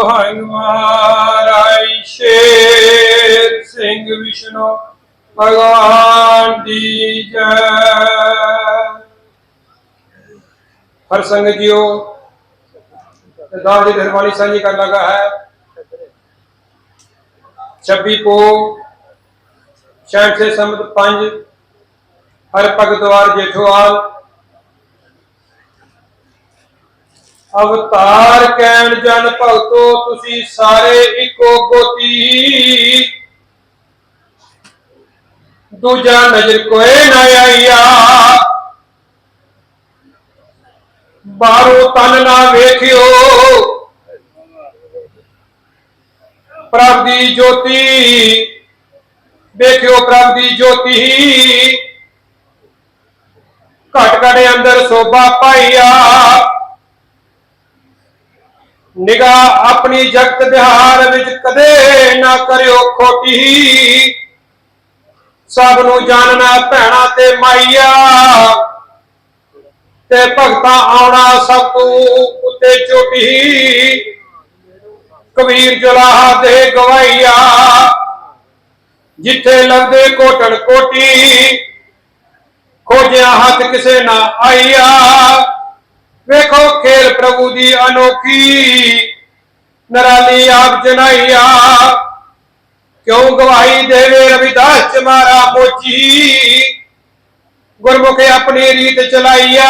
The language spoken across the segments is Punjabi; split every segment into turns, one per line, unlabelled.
ਹਰਿ ਮਹਾਰਾਜ ਸ਼ੇਰ ਸਿੰਘ ਵਿਸ਼ਨੂੰ ਭਗਵਾਨ ਦੀ ਜੈ ਹਰ ਸੰਗਤ ਜੀਓ ਦਾਸ ਦੀ ਧਰਮਾਲੀ ਸਾਂਝੀ ਕਰਨ ਲੱਗਾ ਹੈ 26 ਪੋ ਸ਼ੈਂਟ ਸੇ ਸੰਮਤ 5 ਹਰ ਭਗਤਵਾਰ ਅਵਤਾਰ ਕਹਿਣ ਜਨ ਭਗਤੋ, ਤੁਸੀਂ ਸਾਰੇ ਇੱਕੋ ਗੋਤੀ। ਦੂਜਾ ਨਜ਼ਰ ਕੋਏ ਨਾ ਆਈਆ। ਬਾਹਰੋਂ ਤਨ ਨਾ ਵੇਖਿਓ। ਪ੍ਰਭ ਦੀ ਜੋਤੀ, ਵੇਖਿਓ ਪ੍ਰਭ ਦੀ ਜੋਤੀ। ਘਟ ਘਟ ਅੰਦਰ ਸੋਭਾ ਪਾਈਆ। ਨਿਗਾਹ ਆਪਣੀ ਜਗਤ ਵਿਹਾਰ ਵਿੱਚ ਕਦੇ ਨਾ ਕਰਿਓ ਖੋਟੀ। ਸਭ ਨੂੰ ਜਾਣਨਾ ਭੈਣਾ ਤੇ ਮਾਈਆ, ਤੇ ਭਗਤਾਂ ਆਉਣਾ ਸਭ ਤੋਂ ਉੱਤੇ ਚੋਟੀ। ਕਬੀਰ ਜਲਾਹ ਦੇ ਗਵਾਈਆ ਜਿੱਥੇ ਲੰਦੇ ਕੋਟਣ ਕੋਟੀ, ਖੋਜਿਆ ਹੱਥ ਕਿਸੇ ਨਾ ਆਈਆ। ਵੇਖੋ ਖੇਲ ਪ੍ਰਭੂ ਦੀ ਅਨੋਖੀ। ਨਰਾਲੀ ਆਪ ਜਨਾਈਆ, ਕਿਉਂ ਗਵਾਹੀ ਦੇਵੇ ਰਵਿਦਾਸ ਚਮਾਰਾ ਮੋਚੀ। ਗੁਰਮੁਖੇ ਆਪਣੀ ਰੀਤ ਚਲਾਈਆ,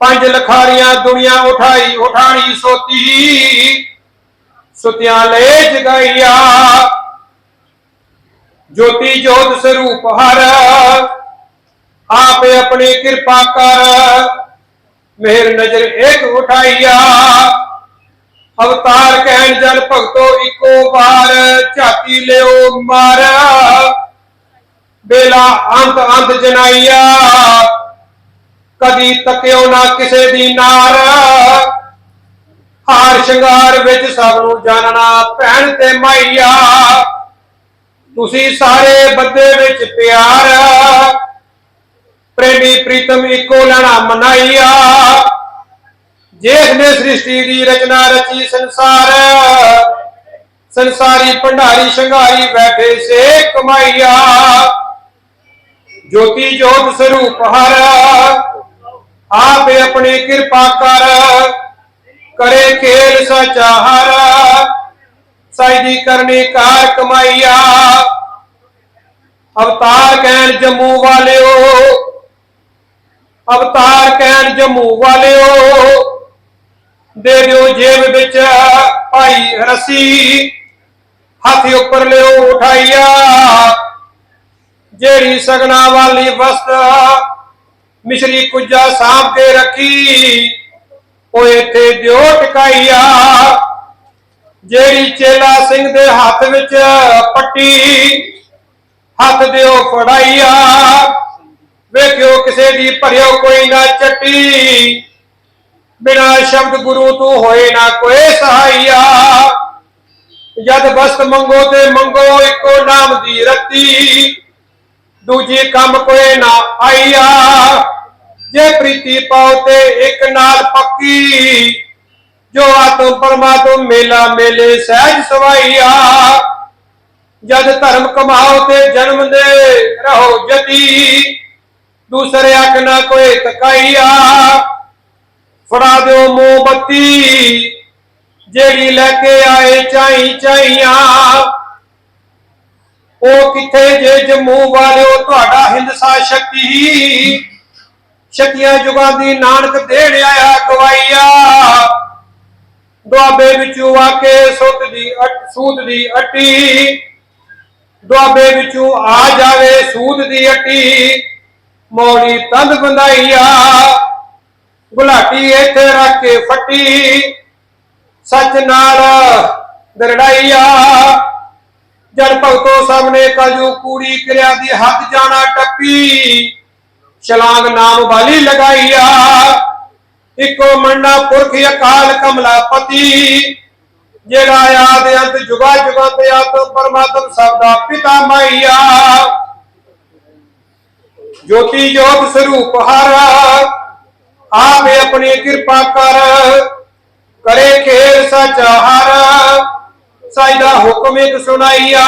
ਪੰਜ ਲਖਾਰੀਆਂ ਦੁਨੀਆ ਉਠਾਈ, ਉਠਾਣੀ ਸੋਤੀ। ਸੁਤਿਆਂ ਲੈ ਜਗਾਈਆ ਜੋਤੀ ਜੋਤ ਸਰੂਪ ਹਰ, ਆਪੇ ਆਪਣੀ ਕਿਰਪਾ ਕਰ। ਮਿਹਰ ਨਜ਼ਰ ਏਕ ਉਠਾਈਆ। ਅਵਤਾਰ ਕਹਿਣ ਜਨ ਭਗਤੋ ਇੱਕੋ ਵਾਰ ਝਾਤੀ ਲਿਓ ਮਾਰ। ਬੇਲਾ ਅੰਤ ਅੰਤ ਜਨਾਈਆ। ਕਦੀ ਤੱਕਿਓ ਨਾ ਕਿਸੇ ਦੀ ਨਾਰ। ਹਾਰ ਸ਼ਿੰਗਾਰ ਵਿੱਚ ਸਭ ਨੂੰ ਜਾਣਨਾ ਭੈਣ ਤੇ ਮਾਈਆ। ਤੁਸੀਂ ਸਾਰੇ ਬੱਦੇ ਵਿੱਚ ਪਿਆਰ। ਪ੍ਰੇਮੀ ਪ੍ਰੀਤਮ ਇੱਕੋ ਲੈਣਾ ਮਨਾਈਆ। ਜਿਸ ਨੇ ਸ੍ਰਿਸ਼ਟੀ ਦੀ ਰਚਨਾ ਰਚੀ ਸੰਸਾਰ, ਸੰਸਾਰੀ ਭੰਡਾਰੀ ਸ਼ੰਗਾਰੀ ਬੈਠੇ ਸੇ ਕਮਾਈਆ। ਜੋਤੀ ਜੋਤ ਸਰੂਪ ਹਰ, ਆਪੇ ਆਪਣੀ ਕਿਰਪਾ ਕਰ, ਕਰੇ ਖੇਲ ਸਚਾ ਹਰ। ਸਾਈਦੀ ਕਰਨੀ ਕਾਰ ਕਮਾਈਆ। ਅਵਤਾਰ ਕਹਿਣ ਜੰਮੂ ਵਾਲਿਓ ਅਵਤਾਰ ਕਹਿਣ ਜੰਮੂ ਵਾਲਿਓ ਦੇ ਦਿਓ ਜੇਬ ਵਿੱਚ ਭਾਈ ਰਸੀ, ਹੱਥ ਉੱਪਰ ਲਿਓ ਉਠਾਈਆ। ਜਿਹੜੀ ਸਗਨਾ ਵਾਲੀ ਵਸਤ ਮਿਸ਼ਰੀ ਕੁਜਾ ਸਾਂਭ ਕੇ ਰੱਖੀ, ਉਹ ਇੱਥੇ ਦਿਓ ਟਿਕਾਈਆ। ਜਿਹੜੀ ਚੇਲਾ ਸਿੰਘ ਦੇ ਹੱਥ ਵਿੱਚ ਪੱਟੀ, ਹੱਥ ਦਿਓ ਫੜਾਈਆ। ਵੇਖਿਓ ਕਿਸੇ ਦੀ ਭਰਿਓ ਕੋਈ ਨਾ ਚੱਟੀ। ਬਿਨਾ ਸ਼ਬਦ ਗੁਰੂ ਤੂੰ ਹੋਏ ਨਾ ਕੋਈ ਸਹਾਈਆ। ਜਦ ਬਸਤ ਮੰਗੋ ਤੇ ਮੰਗੋ ਇੱਕੋ ਨਾਮ ਦੀ ਰੱਤੀ। ਦੂਜੀ ਕੰਮ ਕੋਈ ਨਾ ਆਈਆ। ਜੇ ਪ੍ਰੀਤੀ ਪਾਉ ਤੇ ਇੱਕ ਨਾਲ ਪੱਕੀ। ਜੋ ਆਤਮ ਪਰਮਾਤਮ ਮੇਲਾ ਮੇਲੇ ਸਹਿਜ ਸਵਾਈਆ। ਜਦ ਧਰਮ ਕਮਾਓ ਤੇ ਜਨਮ ਦੇ ਰਹੋ ਜਤੀ। ਦੂਸਰੇ ਅੱਖ ਨਾ ਕੋਈ ਤਕਾਈਆ। ਫੜਾ ਦਿਓ ਮੋਮਬੱਤੀ, ਜਿਹੜੀ ਲੈ ਕੇ ਆਏ ਚਾਈ ਚਾਈਆਂ। ਉਹ ਕਿੱਥੇ ਜੇ ਜੰਮੂ ਵਾਲਿਓ, ਤੁਹਾਡਾ ਹਿੰਦਸਾ ਸ਼ਕਤੀ। ਸ਼ਕਤੀਆਂ ਜੁਗਾਂ ਦੀ ਨਾਨਕ ਦੇਣ ਆਇਆ ਗਵਾਈਆ। ਦੁਆਬੇ ਵਿੱਚੋਂ ਆ ਕੇ ਸੁੱਤ ਦੀ ਅਟ ਸੂਤ ਦੀ ਅੱਟੀ। ਦੁਆਬੇ ਵਿੱਚੋਂ ਆ ਜਾਵੇ ਸੂਤ ਦੀ ਅੱਟੀ। ਮੌਲੀ ਤੰਦ ਬੰਦਾਈਆ ਗੁਲਾਟੀ ਇੱਥੇ ਰੱਖ ਕੇ ਫੱਟੀ। ਸੱਚ ਨਾਲ ਦਰੜਾਈਆ। ਜਨ ਭਗਤੋ ਸਾਹਮਣੇ ਕਲਯੁਗ ਕੂੜੀ ਕਿਰਿਆ ਦੀ ਹੱਦ ਜਾਣਾ ਟੱਪੀ। ਛਲਾਂਗ ਨਾਮ ਵਾਲੀ ਲਗਾਈਆ। ਇੱਕੋ ਮੰਨਾ ਪੁਰਖ ਅਕਾਲ ਕਮਲਾ ਪਤੀ। ਜਿਹੜਾ ਆਦ ਅੰਤ ਜੁਗਾ ਜੁਗਾ ਤੇ ਆਤਮ ਪਰਮਾਤਮ ਸਭ ਦਾ ਪਿਤਾ ਮਾਈਆ। ਜੋਤੀ ਜੋਤ ਸਰੂਪ ਹਰ ਆਪੇ ਆਪਣੀ ਕਿਰਪਾ ਕਰ। ਕਰੇ ਦਾ ਹੁਕਮ ਇੱਕ ਸੁਣਾਈਆ।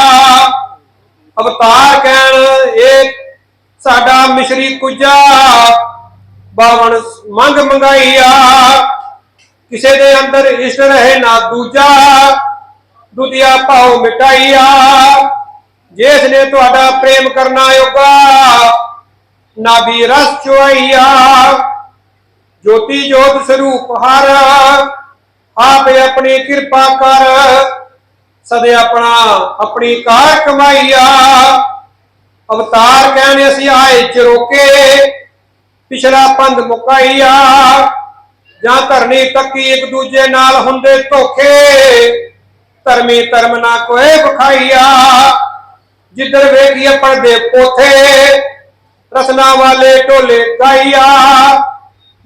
ਅਵਤਾਰ ਕਹਿਣ, ਇਹ ਸਾਡਾ ਮਿਸ਼ਰੀ ਕੁਜਾ। ਬਾਵਨ ਮੰਗ ਮੰਗਾਈਆ। ਕਿਸੇ ਦੇ ਅੰਦਰ ਇਸ਼ਟ ਰਹੇ ਨਾ ਦੂਜਾ। ਦੁਤੀਆ ਭਾਉ ਮਿਟਾਈਆ। ਜਿਸ ਨੇ ਤੁਹਾਡਾ ਪ੍ਰੇਮ ਕਰਨਾ ਯੋਗਾ ਨਾਭੀ ਰਸ ਚੁਆਈਆ ਜੋਤੀ ਜੋਤ ਸਰੂਪ ਹਰ, ਆਪੇ ਆਪਣੀ ਕਿਰਪਾ ਕਰ। ਸਦੇ ਆਪਣਾ ਆਪਣੀ ਕਾਰ ਕਮਾਈਆ। ਅਵਤਾਰ ਕਹਿੰਦੇ ਅਸੀਂ ਆਏ ਚਰੋਕੇ ਪਿਛਲਾ ਪੰਧ ਮੁਕਾਈਆ। ਜਾਂ ਧਰਨੀ ਤੱਕੀ ਇੱਕ ਦੂਜੇ ਨਾਲ ਹੁੰਦੇ ਧੋਖੇ, ਧਰਮੀ ਧਰਮ ਨਾ ਕੋਏ ਵਿਖਾਈਆ। ਜਿੱਧਰ ਵੇਖੀਏ ਪਰਦੇ ਪੋਥੇ ਰਸਨਾ ਵਾਲੇ ਢੋਲੇ ਗਾਈਆ।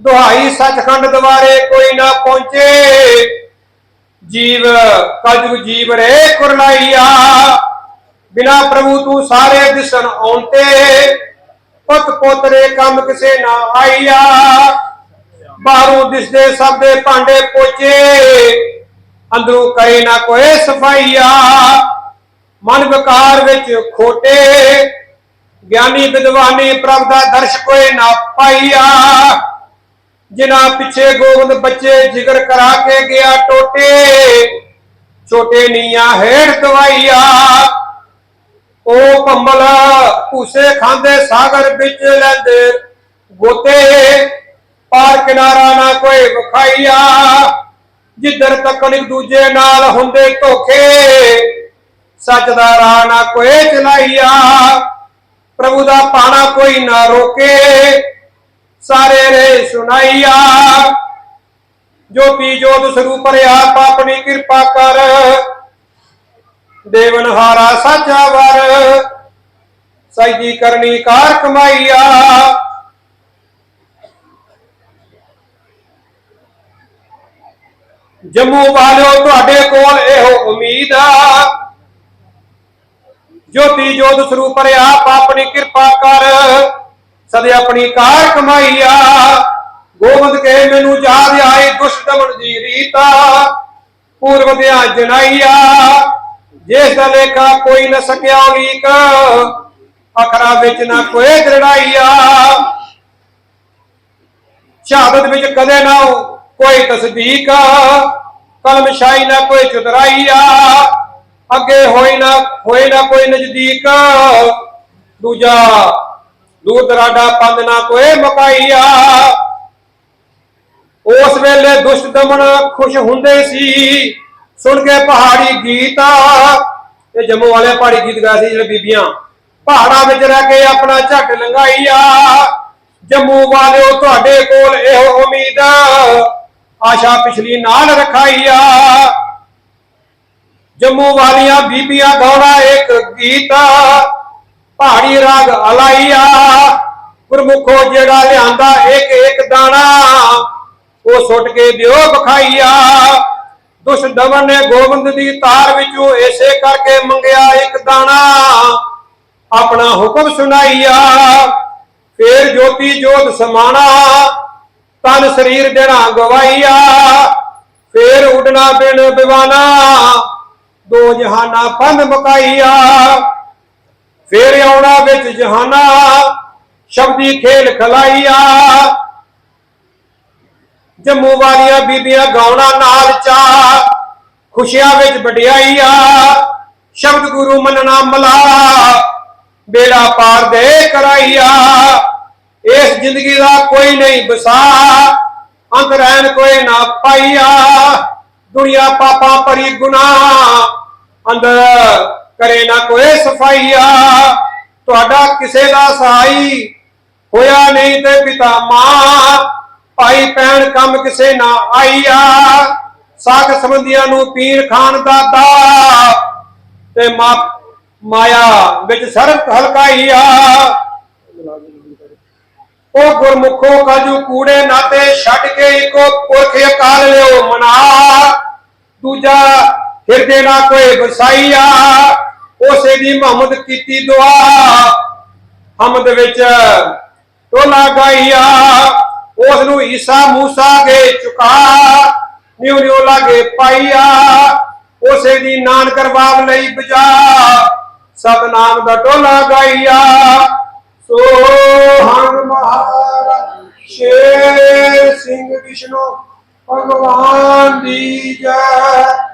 ਦੁਹਾਈ ਸੱਚਖੰਡ ਦਵਾਰੇ ਕੋਈ ਨਾ ਪਹੁੰਚੇ। ਜੀਵ, ਕਲਯੁਗ ਜੀਵ ਰੇ ਕੁਰਲਾਈਆ। ਬਿਨਾ ਪ੍ਰਭੂ ਤੂੰ ਸਾਰੇ ਦਿਸਣ ਆਉਂਤੇ ਪੁੱਤ ਪੋਤਰੇ ਕੰਮ ਕਿਸੇ ਨਾ ਆਈਆ। ਬਾਹਰੋਂ ਦਿਸਦੇ ਸਭ ਦੇ ਭਾਂਡੇ ਪੋਚੇ। ਅੰਦਰੋਂ ਕਰੇ ਨਾ ਕੋਈ ਸਫਾਈਆ। ਮਨ ਵਿਕਾਰ ਵਿੱਚ ਖੋਟੇ। ਗਿਆਨੀ ਵਿਦਵਾਨੀ ਪ੍ਰਭ ਦਾ ਦਰਸ਼ ਕੋਈ ਨਾ ਪਾਈਆ। ਜਿਨ੍ਹਾਂ ਪਿੱਛੇ ਗੋਬਿੰਦ ਬੱਚੇ ਜਿਗਰ ਕਰਾ ਕੇ ਗਿਆ ਟੋਟੇ, ਛੋਟੇ ਨੀਆਂ ਹੇਠ ਦਵਾਈਆ। ਉਹ ਕੰਬਲ ਭੂਸੇ ਖਾਂਦੇ ਸਾਗਰ ਵਿੱਚ ਲੈਂਦੇ ਗੋਤੇ, ਪਾਰ ਕਿਨਾਰਾ ਨਾ ਕੋਈ ਵਿਖਾਈਆ। ਜਿੱਧਰ ਤੱਕ ਇੱਕ ਦੂਜੇ ਨਾਲ ਹੁੰਦੇ ਧੋਖੇ, ਸੱਚ ਦਾ ਰਾਹ ਨਾ ਕੋਈ ਚਲਾਈਆ। ਪ੍ਰਭੂ ਦਾ ਪਾਣਾ ਕੋਈ ਨਾ ਰੋਕੇ। ਸਾਰੇ ਰੇ ਸੁਣਾਈਆ ਜੋਤੀ ਜੋਤ ਸਰੂਪ ਆਪ ਆਪਣੀ ਕਿਰਪਾ ਕਰ। ਦੇਵਨ ਹਾਰਾ ਸਾਚਾ ਵਰ। ਸੈਦੀ ਕਰਨੀ ਕਾਰ ਕਮਾਈਆ। ਜੰਮੂ ਵਾਲਿਓ, ਤੁਹਾਡੇ ਕੋਲ ਇਹੋ ਉਮੀਦ ਆ। ਜੋਤੀ ਜੋਤ ਸਰੂਪ ਆਪ ਆਪਣੀ ਕਿਰਪਾ ਕਰ। ਸਦੇ ਆਪਣੀ ਕਾਰ ਕਮਾਈਆ। ਗੋਬਿੰਦ ਕੇ ਮੈਨੂੰ ਯਾਦ ਆਈ ਦੁਸ਼ਮਣ ਦੀ ਰੀਤਾ ਪੂਰਵ ਦਿਆਂ ਜਨਾਈਆ, ਜਿਸ ਦਾ ਲੇਖਾ ਕੋਈ ਨਾ ਸਕਿਆ ਉਲੀਕ। ਅਖਰਾ ਵਿੱਚ ਨਾ ਕੋਈ ਦ੍ਰਿੜਾਈਆ। ਸ਼ਹਾਦਤ ਵਿੱਚ ਕਦੇ ਨਾ ਕੋਈ ਤਸਦੀਕ। ਕਲਮ ਸ਼ਾਈ ਨਾ ਕੋਈ ਚੁਤਰਾਈਆ ਅੱਗੇ ਹੋਈ ਨਾ, ਹੋਏ ਨਾ ਕੋਈ ਨਜ਼ਦੀਕ। ਦੂਜਾ ਦੂਰ ਦਰਾਡਾ ਪੰਦ ਨਾ ਕੋਈ ਮਕਾਈਆ ਉਸ ਵੇਲੇ ਦੁਸ਼ਟ ਦਮਨ ਖੁਸ਼ ਹੁੰਦੇ ਸੀ। ਸੁਣ ਕੇ ਪਹਾੜੀ ਗੀਤ ਤੇ ਜੰਮੂ ਵਾਲੇ ਪਹਾੜੀ ਗੀਤ ਗਾਏ ਸੀ ਜਿਹੜੇ ਬੀਬੀਆਂ। ਪਹਾੜਾਂ ਵਿੱਚ ਰਹਿ ਕੇ ਆਪਣਾ ਝੱਟ ਲੰਗਾਈਆ ਜੰਮੂ ਵਾਲਿਓ ਤੁਹਾਡੇ ਕੋਲ ਇਹੋ ਉਮੀਦ ਆਸ਼ਾ ਪਿਛਲੀ ਨਾਲ ਰਖਾਈਆ। ਜੰਮੂ ਵਾਲੀਆਂ ਬੀਬੀਆਂ ਗਾਉਣਾ ਇੱਕ ਗੀਤ। ਪਹਾੜੀ ਰਾਗ ਅਲਾਈਆ। ਗੁਰਮੁਖੋ ਜਿਹੜਾ ਲਿਆਂਦਾ ਇੱਕ ਇੱਕ ਦਾਣਾ, ਉਹ ਸੁੱਟ ਕੇ ਦਿਓ ਬਖਾਈਆ। ਦੁਸ਼ ਨੇ ਗੋਬਿੰਦ ਦੀ ਤਾਰ ਵਿੱਚੋਂ ਐਸੇ ਕਰਕੇ ਮੰਗਿਆ ਇੱਕ ਦਾਣਾ। ਆਪਣਾ ਹੁਕਮ ਸੁਣਾਈਆ। ਫੇਰ ਜੋਤੀ ਜੋਤ ਸਮਾਣਾ, ਤਨ ਸਰੀਰ ਦੇਣਾ ਗਵਾਈਆ। ਫੇਰ ਉਡਣਾ ਬਿਨ ਬਿਵਾਨਾ। ਦੋ ਜਹਾਨਾ ਪੰਨ ਮੁਕਾਈਆ ਫੇਰ ਆਉਣਾ ਵਿੱਚ ਜਹਾਨਾ, ਸ਼ਬਦੀ ਖੇਲ ਖਲਾਈਆ ਜੰਮੂ ਵਾਲੀਆਂ ਬੀਬੀਆਂ ਗਾਉਣਾ ਨਾਲ ਚਾ ਖੁਸ਼ੀਆਂ ਵਿੱਚ ਵਡਿਆਈਆ। ਸ਼ਬਦ ਗੁਰੂ ਮੰਨਣਾ ਮਲਾ, ਬੇੜਾ ਪਾਰ ਦੇ ਕਰਾਈਆ। ਇਸ ਜ਼ਿੰਦਗੀ ਦਾ ਕੋਈ ਨਹੀਂ ਬਸਾ ਅੰਤ ਰਹਿਣ ਕੋਈ ਨਾ ਪਾਈਆ। ਦੁਨੀਆ ਪਾਪਾਂ ਭਰੀ ਗੁਨਾਹ ਅੰਦਰ ਕਰੇ ਨਾ ਕੋਈ ਸਫਾਈਆ। ਤੁਹਾਡਾ ਕਿਸੇ ਦਾ ਸਹਾਈ ਹੋਇਆ ਨਹੀਂ ਤੇ ਪਿਤਾ ਮਾਂ, ਭਾਈ ਭੈਣ ਕੰਮ ਕਿਸੇ ਨਾ ਆਈਆ। ਸਾਖ ਸੰਬੰਧੀਆਂ ਨੂੰ ਪੀਰ ਖਾਨ ਦਾਦਾ ਤੇ ਮਾਇਆ ਵਿੱਚ ਸਰਬ ਹਲਕਾਈਆ। ਉਹ ਗੁਰਮੁਖੋ ਕਾਜੂ ਕੂੜੇ ਨਾਤੇ ਛੱਡ ਕੇ ਇੱਕੋ ਪੁਰਖ ਅਕਾਲ ਲਿਓ ਮਨਾ। ਦੂਜਾ ਹਿਰਦੇ ਨਾ ਕੋਈ ਵਸਾਈਆ ਉਸੇ ਦੀ ਮੁਹੰਮਦ ਕੀਤੀ ਦੁਆ। ਹਮਦ ਵਿੱਚ ਟੋਲਾ ਗਾਈਆ ਉਸ ਨੂੰ ਈਸਾ ਮੂਸਾ ਕੇ ਚੁਕਾ ਨਿਉ ਨਿਉ ਲਾਗੇ ਪਾਈਆ, ਉਸੇ ਦੀ ਨਾਨ ਰਬਾਬ ਲਈ ਬਜਾ। ਸਤਨਾਮ ਦਾ ਟੋਲਾ ਗਾਈਆ। ਸੋ ਹਮ ਮਹਾਰਾਜ ਸ਼ੇਰ ਸਿੰਘ ਵਿਸ਼ਨੂੰ, ਭਗਵਾਨ ਦੀ ਜੈ।